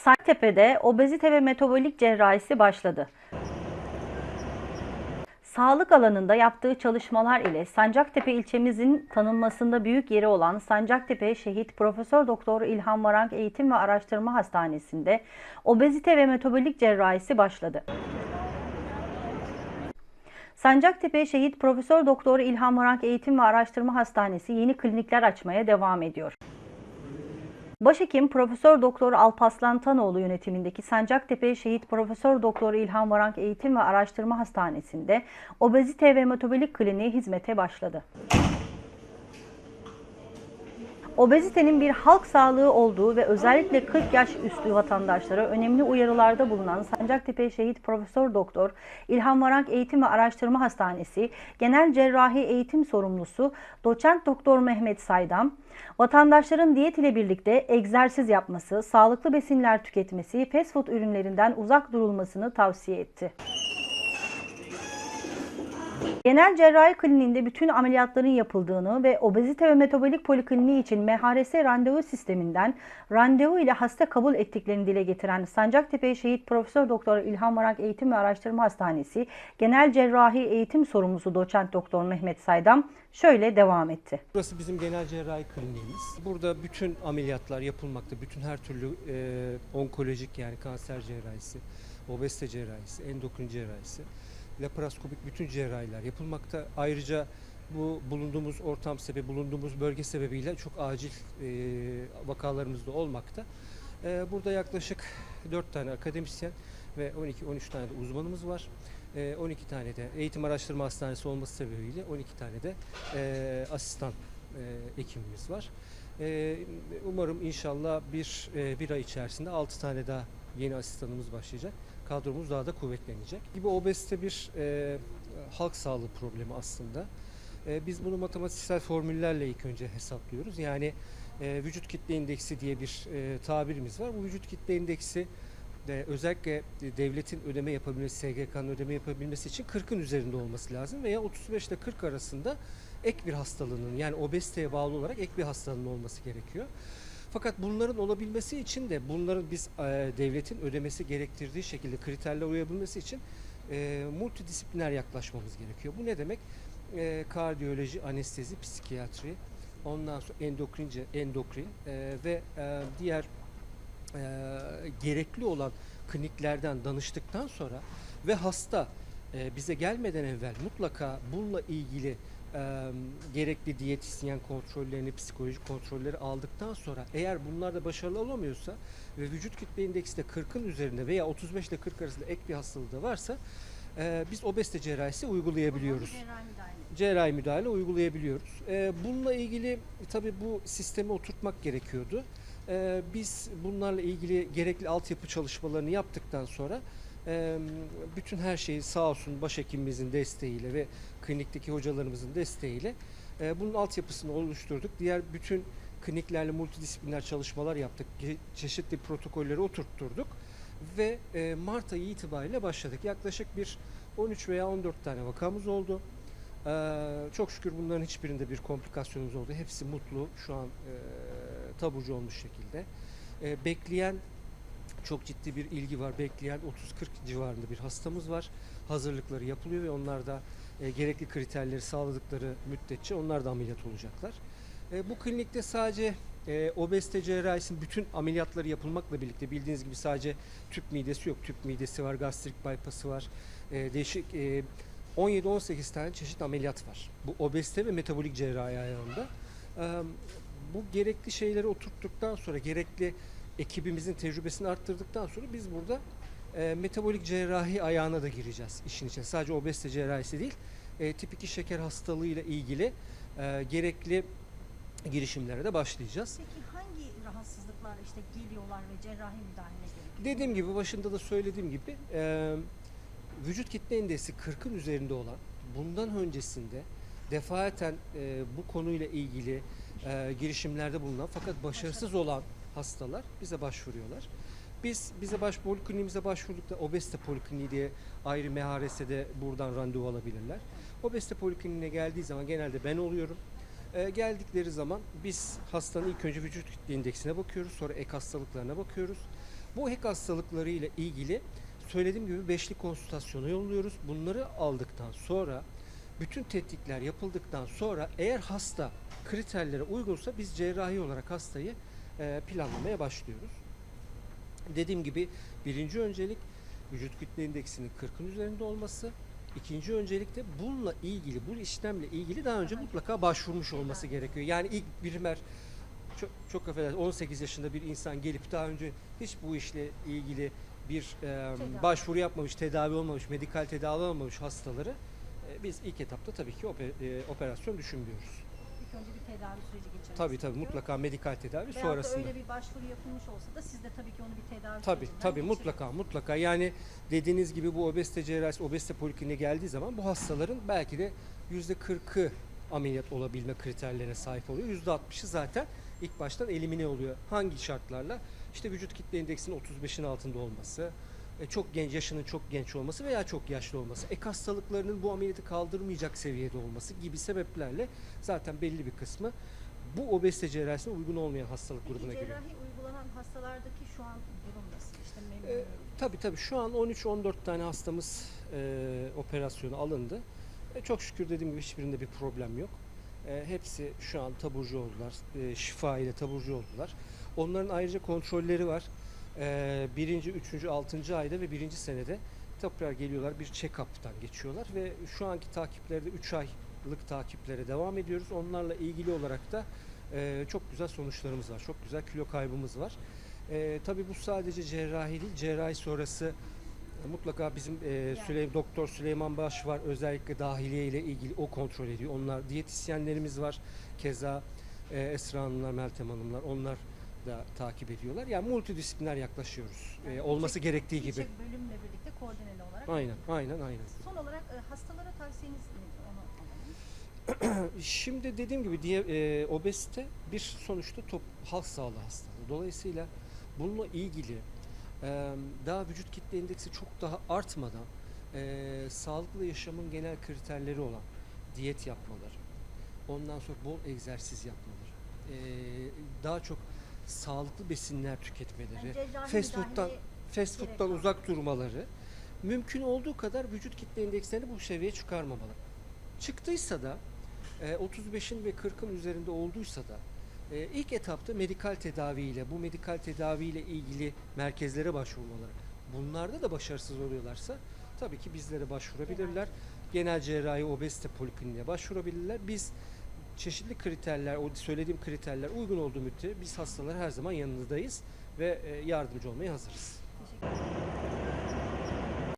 Sancaktepe'de obezite ve metabolik cerrahisi başladı. Sağlık alanında yaptığı çalışmalar ile Sancaktepe ilçemizin tanınmasında büyük yeri olan Sancaktepe Şehit Profesör Doktor İlhan Varank Eğitim ve Araştırma Hastanesi'nde obezite ve metabolik cerrahisi başladı. Sancaktepe Şehit Profesör Doktor İlhan Varank Eğitim ve Araştırma Hastanesi yeni klinikler açmaya devam ediyor. Başhekim Profesör Doktor Alpaslan Tanoğlu yönetimindeki Sancaktepe Şehit Profesör Doktor İlhan Varank Eğitim ve Araştırma Hastanesi'nde obezite ve metabolik kliniği hizmete başladı. Obezitenin bir halk sağlığı olduğu ve özellikle 40 yaş üstü vatandaşlara önemli uyarılarda bulunan Sancaktepe Şehit Profesör Doktor İlhan Varank Eğitim ve Araştırma Hastanesi Genel Cerrahi Eğitim Sorumlusu Doçent Doktor Mehmet Saydam, vatandaşların diyet ile birlikte egzersiz yapması, sağlıklı besinler tüketmesi, fast food ürünlerinden uzak durulmasını tavsiye etti. Genel cerrahi kliniğinde bütün ameliyatların yapıldığını ve obezite ve metabolik polikliniği için MHRS randevu sisteminden randevu ile hasta kabul ettiklerini dile getiren Sancaktepe Şehit Profesör Doktor İlhan Varank Eğitim ve Araştırma Hastanesi Genel Cerrahi Eğitim Sorumlusu Doçent Doktor Mehmet Saydam şöyle devam etti. Burası bizim genel cerrahi kliniğimiz. Burada bütün ameliyatlar yapılmakta. Bütün her türlü e, onkolojik yani kanser cerrahisi, obezite cerrahisi, endokrin cerrahisi, laparoskopik bütün cerrahiler yapılmakta. Ayrıca bu bulunduğumuz ortam sebebi, bulunduğumuz bölge sebebiyle çok acil e, vakalarımız da olmakta. E, burada yaklaşık 4 tane akademisyen ve 12-13 tane de uzmanımız var. E, 12 tane de eğitim araştırma hastanesi olması sebebiyle 12 tane de e, asistan e, ekibimiz var. E, umarım inşallah bir, e, bir ay içerisinde 6 tane daha yeni asistanımız başlayacak. Kadromuz daha da kuvvetlenecek. Gibi obezite bir e, halk sağlığı problemi aslında. E, biz bunu matematiksel formüllerle ilk önce hesaplıyoruz. Yani e, vücut kitle indeksi diye bir e, tabirimiz var. Bu vücut kitle indeksi de özellikle devletin ödeme yapabilmesi, SGK'nın ödeme yapabilmesi için 40'ın üzerinde olması lazım veya 35 ile 40 arasında ek bir hastalığının yani obeziteye bağlı olarak ek bir hastalığın olması gerekiyor. Fakat bunların olabilmesi için de bunların biz e, devletin ödemesi gerektirdiği şekilde kriterler uyabilmesi için e, multidisipliner yaklaşmamız gerekiyor. Bu ne demek? E, kardiyoloji, anestezi, psikiyatri, ondan sonra endokrince, endokrin e, ve diğer gerekli olan kliniklerden danıştıktan sonra ve hasta bize gelmeden evvel mutlaka bununla ilgili e, gerekli diyetisyen kontrollerini, psikolojik kontrolleri aldıktan sonra eğer bunlar da başarılı olamıyorsa ve vücut kitle indeksi de 40'ın üzerinde veya 35 ile 40 arasında ek bir hastalığı da varsa e, biz obezite cerrahisi uygulayabiliyoruz cerrahi müdahale uygulayabiliyoruz. Ee, bununla ilgili tabii bu sistemi oturtmak gerekiyordu. Ee, biz bunlarla ilgili gerekli altyapı çalışmalarını yaptıktan sonra e, bütün her şeyi sağ olsun başhekimimizin desteğiyle ve klinikteki hocalarımızın desteğiyle e, bunun altyapısını oluşturduk. Diğer bütün kliniklerle multidisipliner çalışmalar yaptık. Çeşitli protokolleri oturtturduk ve e, Mart ayı itibariyle başladık. Yaklaşık bir 13 veya 14 tane vakamız oldu. Ee, çok şükür bunların hiçbirinde bir komplikasyonumuz oldu. Hepsi mutlu, şu an e, taburcu olmuş şekilde. E, bekleyen çok ciddi bir ilgi var. Bekleyen 30-40 civarında bir hastamız var. Hazırlıkları yapılıyor ve onlar da e, gerekli kriterleri sağladıkları müddetçe onlar da ameliyat olacaklar. E, bu klinikte sadece e, obezite cerrahisinin bütün ameliyatları yapılmakla birlikte bildiğiniz gibi sadece tüp midesi yok. Tüp midesi var, gastrik bypass'ı var. E, değişik e, 17-18 tane çeşit ameliyat var. Bu obezite ve metabolik cerrahi ayağında. Ee, bu gerekli şeyleri oturttuktan sonra, gerekli ekibimizin tecrübesini arttırdıktan sonra biz burada e, metabolik cerrahi ayağına da gireceğiz işin içine. Sadece obezite cerrahisi değil, e, tip 2 şeker hastalığıyla ilgili e, gerekli girişimlere de başlayacağız. Peki hangi rahatsızlıklar işte geliyorlar ve cerrahi müdahale gerekiyor? Dediğim gibi başında da söylediğim gibi e, vücut kitle indeksi 40'ın üzerinde olan bundan öncesinde defaten e, bu konuyla ilgili e, girişimlerde bulunan fakat başarısız olan hastalar bize başvuruyorlar. Biz bize baş polikliniğimize başvurdukta obezite polikliniği diye ayrı MHRS'de buradan randevu alabilirler. Obezite polikliniğine geldiği zaman genelde ben oluyorum. E, geldikleri zaman biz hastanın ilk önce vücut kitle indeksine bakıyoruz. Sonra ek hastalıklarına bakıyoruz. Bu HEK hastalıkları ile ilgili söylediğim gibi beşli konsültasyona yolluyoruz. Bunları aldıktan sonra bütün tetkikler yapıldıktan sonra eğer hasta kriterlere uygunsa biz cerrahi olarak hastayı planlamaya başlıyoruz. Dediğim gibi birinci öncelik vücut kütle indeksinin 40'ın üzerinde olması. İkinci öncelik de bununla ilgili, bu işlemle ilgili daha önce mutlaka başvurmuş olması gerekiyor. Yani ilk birimler çok, çok affedersin 18 yaşında bir insan gelip daha önce hiç bu işle ilgili bir e, başvuru yapmamış, tedavi olmamış, medikal tedavi olmamış hastaları e, biz ilk etapta tabii ki ope- e, operasyon düşünmüyoruz. İlk önce bir tedavi süreci geçirmesi Tabii tabii gerekiyor. mutlaka medikal tedavi Veyahut da sonrasında. öyle bir başvuru yapılmış olsa da siz de tabii ki onu bir tedavi Tabii sürecinden tabii geçirin. mutlaka mutlaka yani dediğiniz gibi bu obezite cerrahisi obezite polikliniğe geldiği zaman bu hastaların belki de yüzde 40'ı ameliyat olabilme kriterlerine sahip oluyor. Yüzde 60'ı zaten ilk baştan elimine oluyor. Hangi şartlarla? İşte vücut kitle indeksinin 35'in altında olması, çok genç yaşının çok genç olması veya çok yaşlı olması, ek hastalıklarının bu ameliyatı kaldırmayacak seviyede olması gibi sebeplerle zaten belli bir kısmı bu obezite cerrahisine uygun olmayan hastalık Peki grubuna giriyor. cerrahi uygulanan hastalardaki şu an durum nasıl? İşte Ee, memnuniyet. tabii tabii şu an 13-14 tane hastamız e, operasyonu alındı. E, çok şükür dediğim gibi hiçbirinde bir problem yok. E, hepsi şu an taburcu oldular. E, şifa ile taburcu oldular. Onların ayrıca kontrolleri var. E, birinci, üçüncü, altıncı ayda ve birinci senede tekrar geliyorlar bir check-up'tan geçiyorlar ve şu anki takiplerde 3 aylık takiplere devam ediyoruz. Onlarla ilgili olarak da e, çok güzel sonuçlarımız var. Çok güzel kilo kaybımız var. E, tabii bu sadece cerrahi değil, cerrahi sonrası mutlaka bizim e, Süley- Doktor Süleyman Baş var özellikle dahiliye ile ilgili o kontrol ediyor. Onlar diyetisyenlerimiz var. Keza e, Esra Hanımlar, Meltem Hanımlar onlar da takip ediyorlar. Yani multidisipliner yaklaşıyoruz. E, Yani olması birçok- gerektiği gibi. bölümle birlikte koordineli olarak. Aynen, aynen, aynen. Son olarak e, hastalara tavsiyeniz nedir? Onu. Şimdi dediğim gibi diye e, obezite bir sonuçta top, halk sağlığı hastalığı. Dolayısıyla bununla ilgili e, daha vücut kitle indeksi çok daha artmadan e, sağlıklı yaşamın genel kriterleri olan diyet yapmaları, ondan sonra bol egzersiz yapmaları, e, daha çok sağlıklı besinler tüketmeleri, fast food'dan fast food'dan uzak durmaları, mümkün olduğu kadar vücut kitle indekslerini bu seviyeye çıkarmamalı. Çıktıysa da e, 35'in ve 40'ın üzerinde olduysa da e, ilk etapta medikal tedaviyle, bu medikal tedaviyle ilgili merkezlere başvurmaları. Bunlarda da başarısız oluyorlarsa tabii ki bizlere başvurabilirler. Genel cerrahi obezite polikliniğine başvurabilirler. Biz çeşitli kriterler, o söylediğim kriterler uygun olduğu müddetçe biz hastalar her zaman yanınızdayız ve e, yardımcı olmaya hazırız. Teşekkür ederim.